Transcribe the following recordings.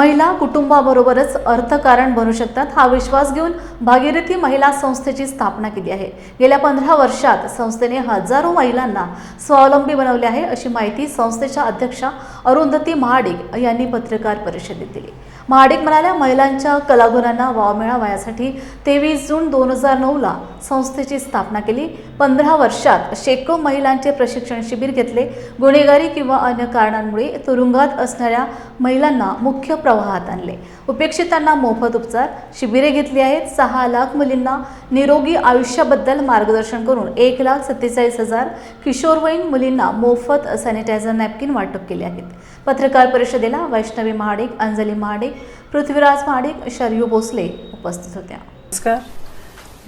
महिला कुटुंबाबरोबरच अर्थकारण बनू शकतात हा विश्वास घेऊन भागीरथी महिला संस्थेची स्थापना केली आहे. गेल्या पंधरा वर्षात संस्थेने हजारो महिलांना स्वावलंबी बनवले आहे अशी माहिती संस्थेच्या अध्यक्षा अरुंधती महाडिक यांनी पत्रकार परिषदेत दिली. महाडिक म्हणाल्या महिलांच्या कलागुणांना वाव मिळावा यासाठी तेवीस जून दोन हजार नऊला संस्थेची स्थापना केली. पंधरा वर्षात शेकडो महिलांचे प्रशिक्षण शिबिर घेतले. गुन्हेगारी किंवा अन्य कारणांमुळे तुरुंगात असणाऱ्या महिलांना मुख्य प्रवाहात आणले. उपेक्षितांना मोफत उपचार. शिबिरे घेतली आहेत. सहा लाख मुलींना निरोगी आयुष्याबद्दल मार्गदर्शन करून एक लाख सत्तेचाळीस हजार किशोरवयीन मुलींना मोफत सॅनिटायझर नॅपकिन वाटप केले आहेत. पत्रकार परिषदेला वैष्णवी महाडिक अंजली महाडिक पृथ्वीराज महाडिक शरयू भोसले उपस्थित होत्या. नमस्कार.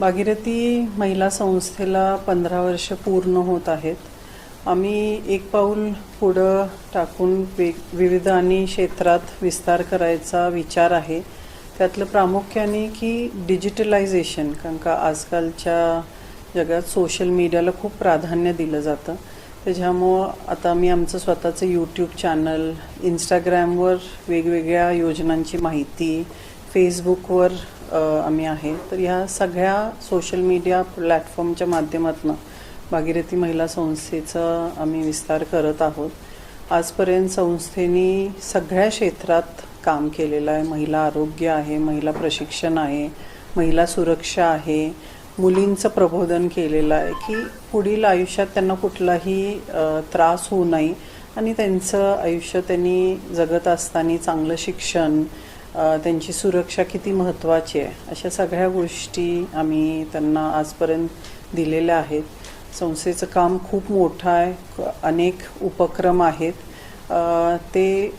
भागीरथी महिला संस्थेला पंधरा वर्ष पूर्ण होत आहेत. आम्ही एक पाऊल पुढं टाकून वेग विविध आणि क्षेत्रात विस्तार करायचा विचार आहे. त्यातलं प्रामुख्याने की डिजिटलायझेशन कारण का आजकालच्या जगात सोशल मीडियाला खूप प्राधान्य दिलं जातं. त्याच्यामुळं आता मी आमचं स्वतःचं यूट्यूब चॅनल इंस्टाग्रामवर वेगवेगळ्या योजनांची माहिती फेसबुकवर आम्ही आहे. तर ह्या सगळ्या सोशल मीडिया प्लॅटफॉर्मच्या माध्यमातून भागीरथी महिला संस्थेचा आम्ही विस्तार करत आहोत. आजपर्यंत संस्थेने सगळ्या क्षेत्रात काम केलेलं आहे. महिला आरोग्य आहे महिला प्रशिक्षण आहे महिला सुरक्षा आहे. मुलींचं प्रबोधन केलेलं आहे की पुढील आयुष्यात त्यांना कुठलाही त्रास होऊ नये आणि त्यांचं आयुष्य त्यांनी जगत असताना चांगलं शिक्षण त्यांची सुरक्षा किती महत्त्वाची आहे अशा सगळ्या गोष्टी आम्ही त्यांना आजपर्यंत दिलेल्या आहेत. संस्थेचं काम खूप मोठं आहे. अनेक उपक्रम आहेत. ते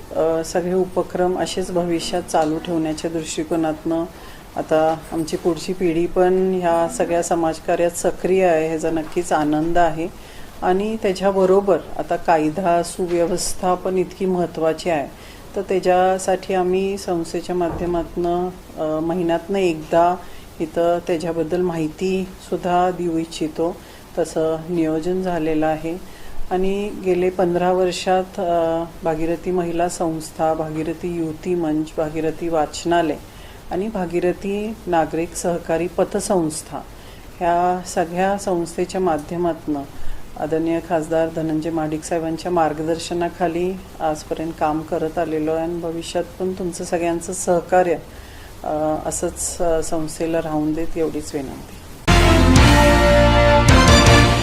सगळे उपक्रम असेच भविष्यात चालू ठेवण्याच्या दृष्टिकोनातनं आता आमची पुढची पिढी पण ह्या सगळ्या समाजकार्यात सक्रिय आहे ह्याचा नक्कीच आनंद आहे. आणि त्याच्याबरोबर आता कायदा सुव्यवस्था पण इतकी महत्त्वाची आहे. तर त्याच्यासाठी आम्ही संस्थेच्या माध्यमातून महिन्यातनं एकदा इथं त्याच्याबद्दल माहितीसुद्धा देऊ इच्छितो. तसं नियोजन झालेलं आहे. आणि गेले पंधरा वर्षात भागीरथी महिला संस्था भागीरथी युवती मंच भागीरथी वाचनालय आणि भागीरथी नागरिक सहकारी पतसंस्था ह्या सगळ्या संस्थेच्या माध्यमातून आदरणीय खासदार धनंजय माडिक साहेबांच्या मार्गदर्शनाखाली आजपर्यंत काम करत आलेलो आहे आणि भविष्यात पण तुमचं सगळ्यांचं सहकार्य असंच संस्थेला राहून देत एवढीच विनंती.